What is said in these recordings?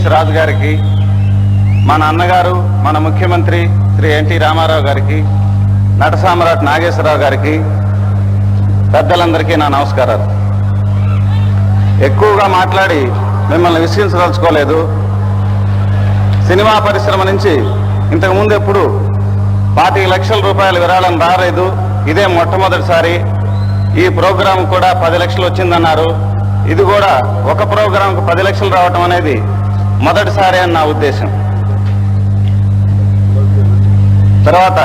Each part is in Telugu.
డివిఎస్ రాజు గారికి మన అన్నగారు మన ముఖ్యమంత్రి శ్రీ ఎన్టీ రామారావు గారికి నటసామ్రాట్ నాగేశ్వరరావు గారికి పెద్దలందరికీ నా నమస్కారాలు. ఎక్కువగా మాట్లాడి మిమ్మల్ని విసిగించదలుచుకోలేదు సినిమా పరిశ్రమ నుంచి ఇంతకు ముందు ఎప్పుడు పాతిక లక్షల రూపాయల విరాళం రాలేదు. ఇదే మొట్టమొదటిసారి ఈ ప్రోగ్రాం కూడా పది లక్షలు వచ్చిందన్నారు. ఇది కూడా ఒక ప్రోగ్రాంకు పది లక్షలు రావటం అనేది మొదటిసారి అని నా ఉద్దేశం. తర్వాత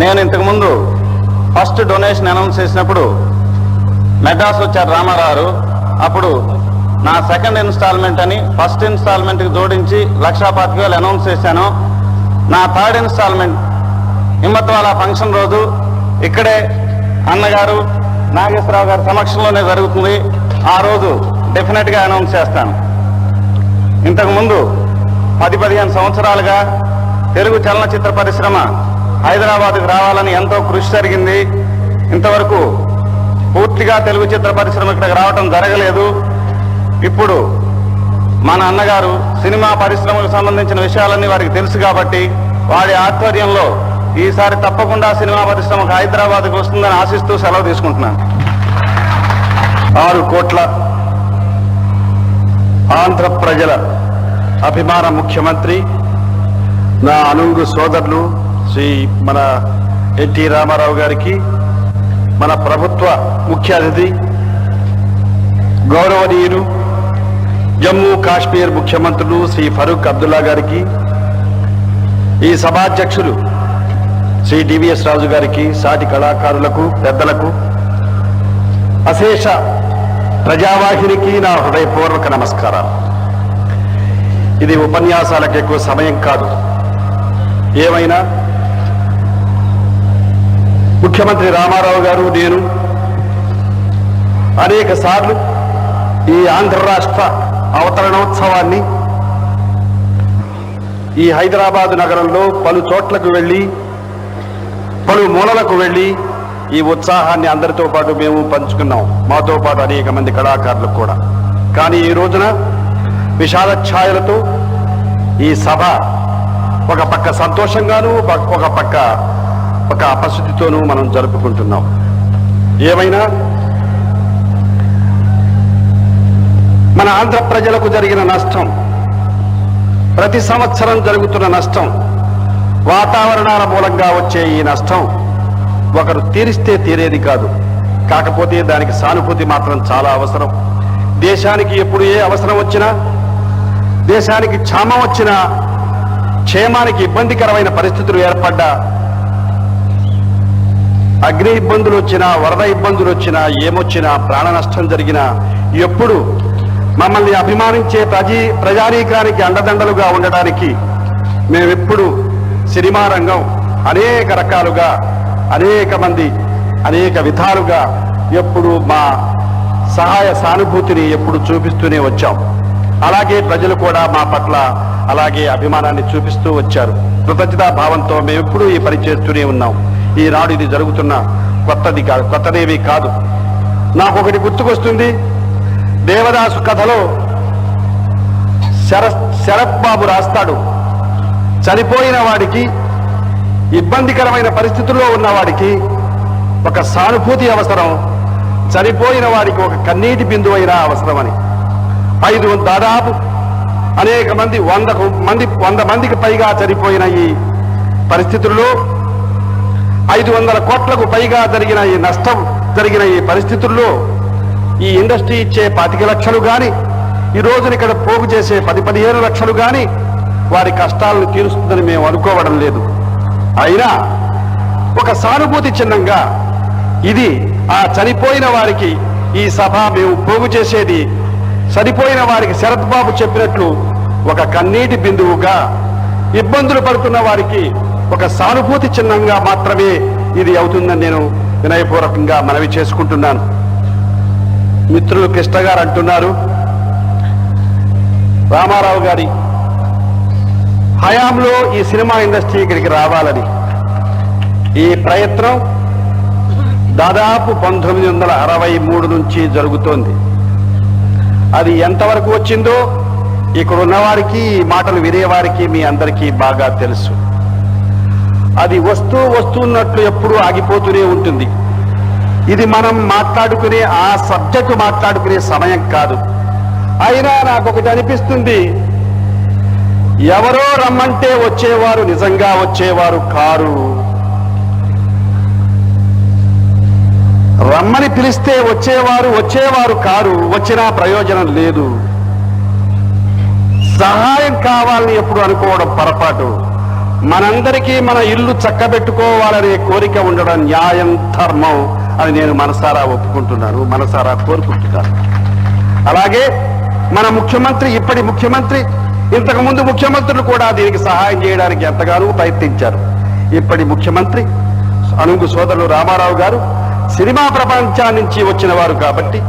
నేను ఇంతకుముందు ఫస్ట్ డొనేషన్ అనౌన్స్ చేసినప్పుడు మెడ్రాస్ వచ్చారు రామారావు. అప్పుడు నా సెకండ్ ఇన్స్టాల్మెంట్ అని ఫస్ట్ ఇన్స్టాల్మెంట్కి జోడించి లక్షా పాతిక వేలు అనౌన్స్ చేశాను. నా థర్డ్ ఇన్స్టాల్మెంట్ హిమ్మత్వాల ఫంక్షన్ రోజు ఇక్కడే అన్నగారు నాగేశ్వరరావు గారి సమక్షంలోనే జరుగుతుంది. ఆ రోజు డెఫినెట్గా అనౌన్స్ చేస్తాను. ఇంతకుముందు పది పదిహేను సంవత్సరాలుగా తెలుగు చలనచిత్ర పరిశ్రమ హైదరాబాద్కు రావాలని ఎంతో కృషి జరిగింది. ఇంతవరకు పూర్తిగా తెలుగు చిత్ర పరిశ్రమ ఇక్కడికి రావటం జరగలేదు. ఇప్పుడు మన అన్నగారు సినిమా పరిశ్రమకు సంబంధించిన విషయాలన్నీ వారికి తెలుసు కాబట్టి వారి ఆధ్వర్యంలో ఈసారి తప్పకుండా సినిమా పరిశ్రమకు హైదరాబాద్కు వస్తుందని ఆశిస్తూ సెలవు తీసుకుంటున్నాను. ఆరు కోట్ల ఆంధ్ర ప్రజల అభిమాన ముఖ్యమంత్రి నా అనుంగు సోదరులు శ్రీ మన ఎన్టీ రామారావు గారికి మన ప్రభుత్వ ముఖ్య అతిథి గౌరవనీయులు జమ్మూ కాశ్మీర్ ముఖ్యమంత్రులు శ్రీ ఫరూక్ అబ్దుల్లా గారికి ఈ సభాధ్యక్షులు శ్రీ డివిఎస్ రాజు గారికి సాటి కళాకారులకు పెద్దలకు అశేష ప్రజావాహినికి నా హృదయపూర్వక నమస్కారాలు. ఇది ఉపన్యాసాలకు ఎక్కువ సమయం కాదు. ఏమైనా? ముఖ్యమంత్రి రామారావు గారు నేను అనేక సార్లు ఈ ఆంధ్ర రాష్ట్ర అవతరణోత్సవాన్ని ఈ హైదరాబాద్ నగరంలో పలు చోట్లకు వెళ్ళి పలు మూలలకు వెళ్ళి ఈ ఉత్సాహాన్ని అందరితో పాటు మేము పంచుకున్నాం. మాతో పాటు అనేక మంది కళాకారులు కూడా. కానీ ఈ రోజున విశాల ఛాయలతో ఈ సభ ఒక పక్క సంతోషంగాను ఒక పక్క ఒక అపశుద్ధితోనూ మనం జరుపుకుంటున్నాం. ఏమైనా? మన ఆంధ్ర ప్రజలకు జరిగిన నష్టం ప్రతి సంవత్సరం జరుగుతున్న నష్టం వాతావరణాల మూలంగా వచ్చే ఈ నష్టం ఒకరు తీరిస్తే తీరేది కాదు. కాకపోతే దానికి సానుభూతి మాత్రం చాలా అవసరం. దేశానికి ఎప్పుడు ఏ అవసరం వచ్చినా దేశానికి క్షామం వచ్చినా క్షేమానికి ఇబ్బందికరమైన పరిస్థితులు ఏర్పడ్డా అగ్ని ఇబ్బందులు వచ్చినా వరద ఇబ్బందులు వచ్చినా ఏమొచ్చినా ప్రాణ నష్టం జరిగినా ఎప్పుడు మమ్మల్ని అభిమానించే ప్రజీ ప్రజానీకానికి అండదండలుగా ఉండడానికి మేమెప్పుడు సినిమా రంగం అనేక రకాలుగా అనేక మంది అనేక విధాలుగా ఎప్పుడు మా సహాయ సానుభూతిని ఎప్పుడు చూపిస్తూనే వచ్చాం. అలాగే ప్రజలు కూడా మా పట్ల అలాగే అభిమానాన్ని చూపిస్తూ వచ్చారు. కృతజ్ఞతా భావంతో మేము ఎప్పుడూ ఈ పని చేస్తూనే ఉన్నాం. ఈనాడు ఇది జరుగుతున్న కొత్తది కాదు కొత్తదేమీ కాదు. నాకు ఒకటి గుర్తుకొస్తుంది. దేవదాసు కథలో శర శరత్ బాబు రాస్తాడు. చనిపోయిన వాడికి ఇబ్బందికరమైన పరిస్థితుల్లో ఉన్నవాడికి ఒక సానుభూతి అవసరం చనిపోయిన వాడికి ఒక కన్నీటి బిందువు అయినా అవసరమని. ఐదు దాదాపు అనేక మంది వందకు మంది వంద మందికి పైగా చనిపోయిన ఈ పరిస్థితుల్లో ఐదు వందల కోట్లకు పైగా జరిగిన ఈ నష్టం జరిగిన ఈ పరిస్థితుల్లో ఈ ఇండస్ట్రీ ఇచ్చే పాతిక లక్షలు కానీ ఈ రోజున ఇక్కడ పోగు చేసే పది పదిహేను లక్షలు కానీ వారి కష్టాలను తీరుస్తుందని మేము అనుకోవడం లేదు. అయినా ఒక సానుభూతి చిహ్నంగా ఇది ఆ చనిపోయిన వారికి ఈ సభ మేము పోగు చేసేది. చనిపోయిన వారికి శరత్ బాబు చెప్పినట్లు ఒక కన్నీటి బిందువుగా ఇబ్బందులు పడుతున్న వారికి ఒక సానుభూతి చిహ్నంగా మాత్రమే ఇది అవుతుందని నేను వినయపూర్వకంగా మనవి చేసుకుంటున్నాను. మిత్రులు కృష్ణ గారు అంటున్నారు రామారావు గారి హయాంలో ఈ సినిమా ఇండస్ట్రీ ఇక్కడికి రావాలని. ఈ ప్రయత్నం దాదాపు పంతొమ్మిది వందల అరవై మూడు నుంచి జరుగుతోంది. అది ఎంతవరకు వచ్చిందో ఇక్కడ ఉన్నవారికి ఈ మాటలు వినేవారికి మీ అందరికీ బాగా తెలుసు. అది వస్తూ వస్తున్నట్లు ఎప్పుడూ ఆగిపోతూనే ఉంటుంది. ఇది మనం మాట్లాడుకునే ఆ సబ్జెక్టు మాట్లాడుకునే సమయం కాదు. అయినా నాకు ఒకటి అనిపిస్తుంది. ఎవరో రమ్మంటే వచ్చేవారు నిజంగా వచ్చేవారు కారు. రమ్మని పిలిస్తే వచ్చేవారు వచ్చేవారు కారు వచ్చినా ప్రయోజనం లేదు. సహాయం కావాలని ఎప్పుడు అనుకోవడం పొరపాటు. మనందరికీ మన ఇల్లు చక్కబెట్టుకోవాలనే కోరిక ఉండడం న్యాయం ధర్మం అని నేను మనసారా ఒప్పుకుంటున్నాను మనసారా కోరుకుంటున్నాను. అలాగే మన ముఖ్యమంత్రి ఇప్పటి ముఖ్యమంత్రి ఇంతకు ముందు ముఖ్యమంత్రులు కూడా దీనికి సహాయం చేయడానికి ఎంతగానో ప్రయత్నించారు. ఇప్పటి ముఖ్యమంత్రి అనుగు సోదరులు రామారావు గారు సినిమా ప్రపంచం నుంచి వచ్చిన వారు కాబట్టి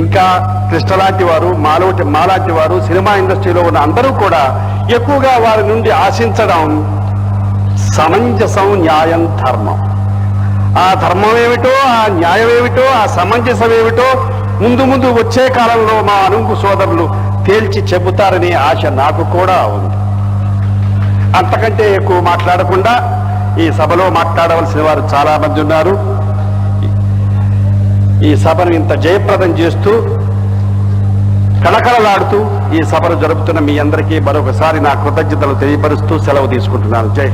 ఇంకా కృష్ణలాంటి వారు మాలోటి మాలాంటి వారు సినిమా ఇండస్ట్రీలో ఉన్న అందరూ కూడా ఎక్కువగా వారి నుండి ఆశించడం సమంజసం న్యాయం ధర్మం. ఆ ధర్మం ఏమిటో ఆ న్యాయం ఏమిటో ఆ సమంజసం ఏమిటో ముందు ముందు వచ్చే కాలంలో మా అనుగు సోదరులు తేల్చి చెబుతారనే ఆశ నాకు కూడా ఉంది. అంతకంటే ఎక్కువ మాట్లాడకుండా ఈ సభలో మాట్లాడవలసిన వారు చాలా మంది ఉన్నారు. ఈ సభను ఇంత జయప్రదం చేస్తూ కళకళలాడుతూ ఈ సభను జరుపుతున్న మీ అందరికీ మరొకసారి నా కృతజ్ఞతలు తెలియపరుస్తూ సెలవు తీసుకుంటున్నాను. జై